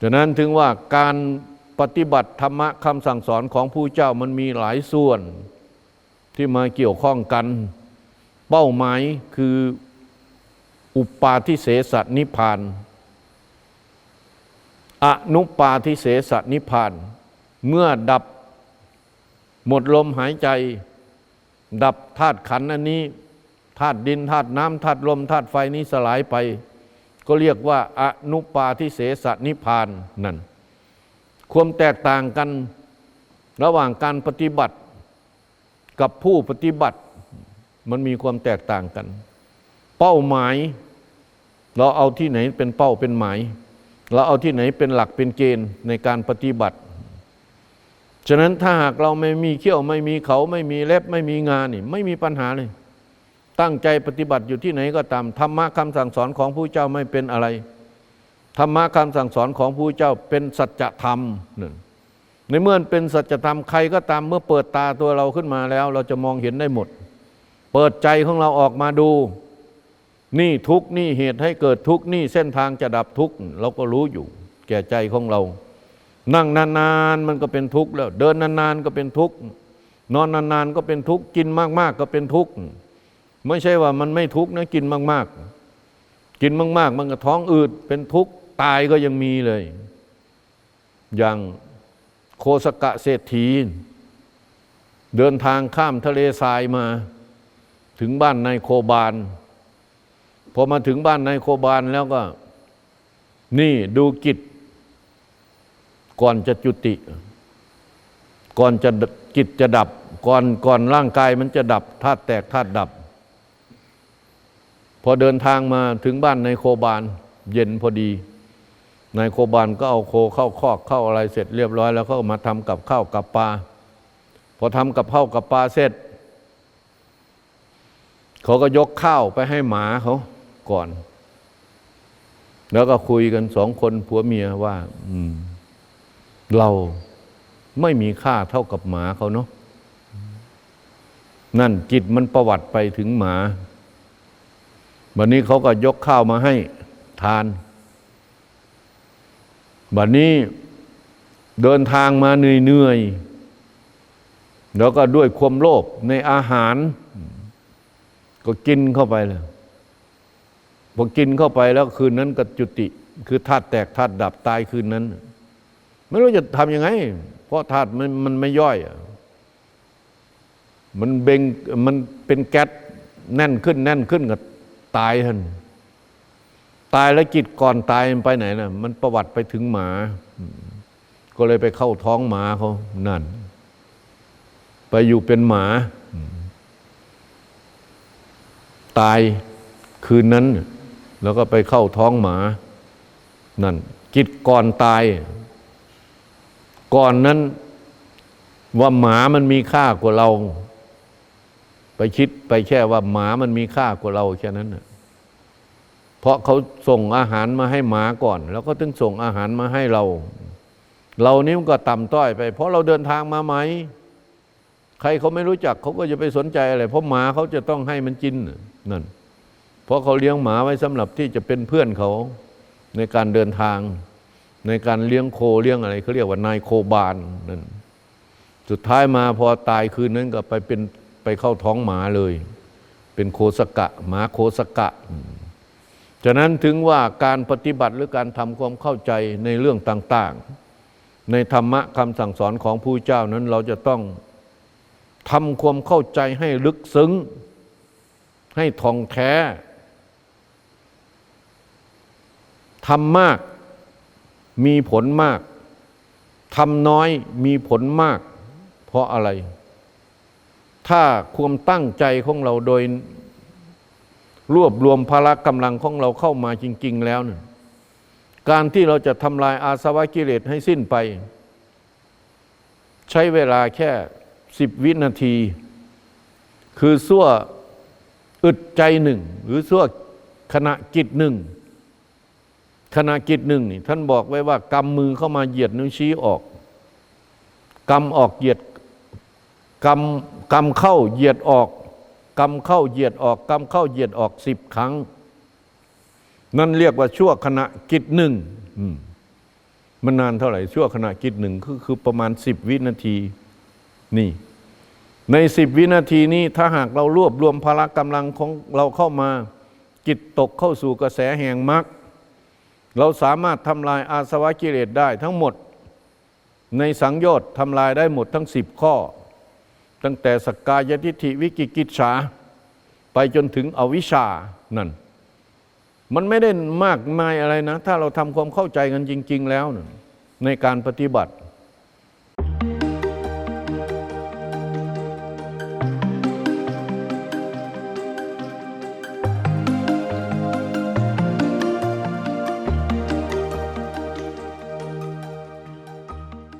ฉะนั้นถึงว่าการปฏิบัติธรรมะคำสั่งสอนของผู้เจ้ามันมีหลายส่วนที่มาเกี่ยวข้องกัน เป้าหมายคืออุปาทิเสสนิพาน อนุปาทิเสสนิพาน เมื่อดับหมดลมหายใจ ดับธาตุขันอันนี้ธาตุดินธาตุน้ำธาตุลมธาตุไฟนี้สลายไป ก็เรียกว่าอนุปาทิเสสนิพานนั่น ความแตกต่างกันระหว่างการปฏิบัติกับผู้ปฏิบัติมันมีความแตกต่างกัน เป้าหมาย เราเอาที่ไหนเป็นเป้าเป็นหมาย เราเอาที่ไหนเป็นหลักเป็นเกณฑ์ในการปฏิบัติ ฉะนั้นถ้าหากเราไม่มีเขี้ยวไม่มีเขาไม่มีเล็บไม่มีงานนี่ไม่มีปัญหาเลย ตั้งใจปฏิบัติอยู่ที่ไหนก็ตามธรรมะคำสั่งสอนของผู้เจ้าไม่เป็นอะไรธรรมะคำสั่งสอนของผู้เจ้าเป็นสัจธรรมนั่นในเมื่อเป็นสัจธรรมใครก็ตามเมื่อเปิดตาตัวเราขึ้นมาแล้ว เราจะมองเห็นได้หมด เปิดใจของเราออกมาดู นี่ทุกนี่เหตุให้เกิดทุกนี่เส้นทางจะดับทุกเราก็รู้อยู่ แก่ใจของเรา นั่งนานๆมันก็เป็นทุกข์แล้ว เดินนานๆก็เป็นทุกข์นอนนานๆก็เป็นทุกข์กินมากๆก็เป็นทุกข์ ไม่ใช่ว่ามันไม่ทุกข์นะกินมาก ๆ กินมาก ๆ มันก็ท้องอืดเป็นทุกข์ตายก็ยังมีเลย อย่างโคสกะเศรษฐี เดินทางข้ามทะเลทรายมา ถึงบ้านนายโคบาลพอมาถึงบ้านนายโคบาลแล้วก็ นี่ดูกิจ ก่อนจะจุติ ก่อนจะกิจจะดับ ก่อนก่อนร่างกายมันจะดับธาตุแตกธาตุดับ พอเดินทางมาถึงบ้านนายโคบาลเย็นพอดีนายโคบาลก็เอาโคเข้าคอกเข้าอะไรเสร็จเรียบร้อย แล้วก็มาทำกับข้าวกับปลาพอทำกับข้าวกับปลาเสร็จ เขาก็ยกข้าวไปให้หมาเขาก่อน แล้วก็คุยกันสองคนผัวเมียว่า อืม เราไม่มีค่าเท่ากับหมาเขาเนาะนั่นจิตมันประวัติไปถึงหมา วันนี้เขาก็ยกข้าวมาให้ทานบัดนนี้เดินทางมาเหนื่อยๆแล้วก็ด้วยความโลภในอาหาร ก็กินเข้าไปเลยพอกินเข้าไปแล้วคืนนั้นก็จุติ คือธาตุแตกธาตุดับตายคืนนั้น ไม่รู้จะทำยังไง เพราะธาตุมันมันไม่ย่อยมันเบงมันเป็นแก๊สแน่นขึ้นแน่นขึ้นก็ ตายทันตายแล้วจิตก่อนตายมันไปไหนน่ะ มันประวัติไปถึงหมา ก็เลยไปเข้าท้องหมาเขานั่น ไปอยู่เป็นหมา ตายคืนนั้น แล้วก็ไปเข้าท้องหมา นั่นจิตก่อนตาย ก่อนนั้นว่าหมามันมีค่ากว่าเรา ไปคิดไปแค่ว่าหมามันมีค่ากว่าเราแค่นั้นนะเพราะเขาส่งอาหารมาให้หมาก่อน แล้วก็ถึงส่งอาหารมาให้เรา เรานี่มันก็ต่ำต้อยไป เพราะเราเดินทางมาไหม ใครเขาไม่รู้จักเขาก็จะไปสนใจอะไร เพราะหมาเขาจะต้องให้มันกินนั่น เพราะเขาเลี้ยงหมาไว้สำหรับที่จะเป็นเพื่อนเขาในการเดินทาง ในการเลี้ยงโคเลี้ยงอะไรเขาเรียกว่านายโคบานนั่นสุดท้ายมาพอตายคืนนั้นก็ไปเป็น ไปเข้าท้องหมาเลย เป็นโคสกะ หมาโคสกะ ฉะนั้นถึงว่าการปฏิบัติหรือการทำความเข้าใจในเรื่องต่าง ๆ ในธรรมะคำสั่งสอนของผู้เจ้านั้นเราจะต้องทำความเข้าใจให้ลึกซึ้ง ให้ท่องแท้ทำมากมีผลมากทำน้อยมีผลมาก เพราะอะไร ถ้าความตั้งใจของเราโดยรวบรวมพละกำลังของเราเข้ามาจริง ๆ แล้วเนี่ยการที่เราจะทำลายอาสวะกิเลสให้สิ้นไป ใช้เวลาแค่สิบวินาที คือสั่วอึดใจหนึ่ง หรือสั่วขณะจิตหนึ่งขณะจิตหนึ่งนี่ท่านบอกไว้ว่ากำมือเข้ามาเหยียดนิ้วชี้ออกกำออกเหยียดกำ กำเข้าเหยียดออกกำเข้าเหยียดออกกำเข้าเหยียดออกสิบครั้ง นั่นเรียกว่าชั่วขณะกิจหนึ่งมันนานเท่าไหร่ ชั่วขณะกิจหนึ่งคือคือประมาณสิบวินาทีนี่ ในสิบวินาทีนี้ถ้าหากเรารวบรวมพละกำลังของเราเข้ามา จิตตกเข้าสู่กระแสแห่งมรรคเราสามารถทำลายอาสวะกิเลสได้ทั้งหมด ในสังโยชน์ทำลายได้หมดทั้งสิบข้อ ตั้งแต่สกกายทิฏฐิวิกิกิจฉาไปจนถึงอวิชชานั่น มันไม่ได้มากมายอะไรนะ ถ้าเราทำความเข้าใจกันจริง ๆ แล้วนะในการปฏิบัติ